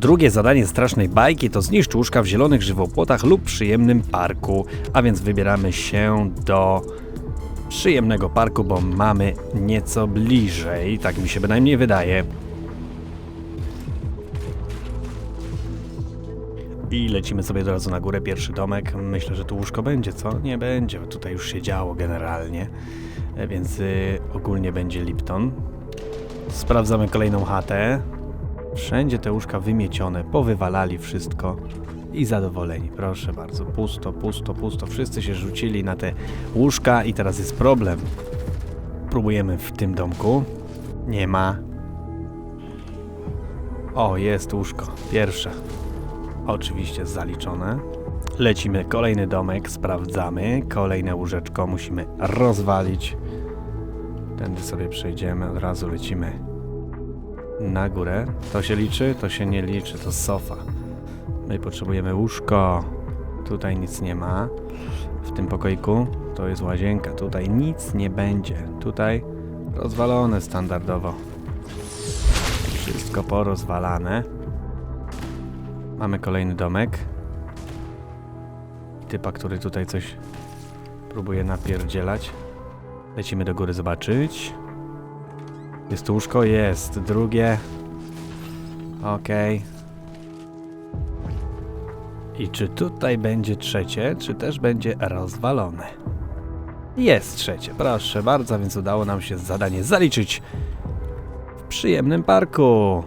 Drugie zadanie strasznej bajki to zniszcz łóżka w zielonych żywopłotach lub przyjemnym parku. A więc wybieramy się do przyjemnego parku, bo mamy nieco bliżej. Tak mi się bynajmniej wydaje. I lecimy sobie od razu na górę, pierwszy domek. Myślę, że tu łóżko będzie, co? Nie będzie, tutaj już się działo generalnie. E, Więc y, ogólnie będzie Lipton. Sprawdzamy kolejną chatę. Wszędzie te łóżka wymiecione, powywalali wszystko i zadowoleni. Proszę bardzo, pusto, pusto, pusto. Wszyscy się rzucili na te łóżka i teraz jest problem. Próbujemy w tym domku. Nie ma. O, jest łóżko. Pierwsze. Oczywiście zaliczone. Lecimy kolejny domek, sprawdzamy. Kolejne łóżeczko musimy rozwalić. Tędy sobie przejdziemy, od razu lecimy na górę. To się liczy, to się nie liczy, to sofa. My potrzebujemy łóżko. Tutaj nic nie ma. W tym pokoiku to jest łazienka. Tutaj nic nie będzie. Tutaj rozwalone standardowo. Wszystko porozwalane. Mamy kolejny domek. Typa, który tutaj coś próbuje napierdzielać. Lecimy do góry zobaczyć. Jest tu łóżko? Jest. Drugie. Okej. I czy tutaj będzie trzecie, czy też będzie rozwalone? Jest trzecie, proszę bardzo, więc udało nam się zadanie zaliczyć w przyjemnym parku.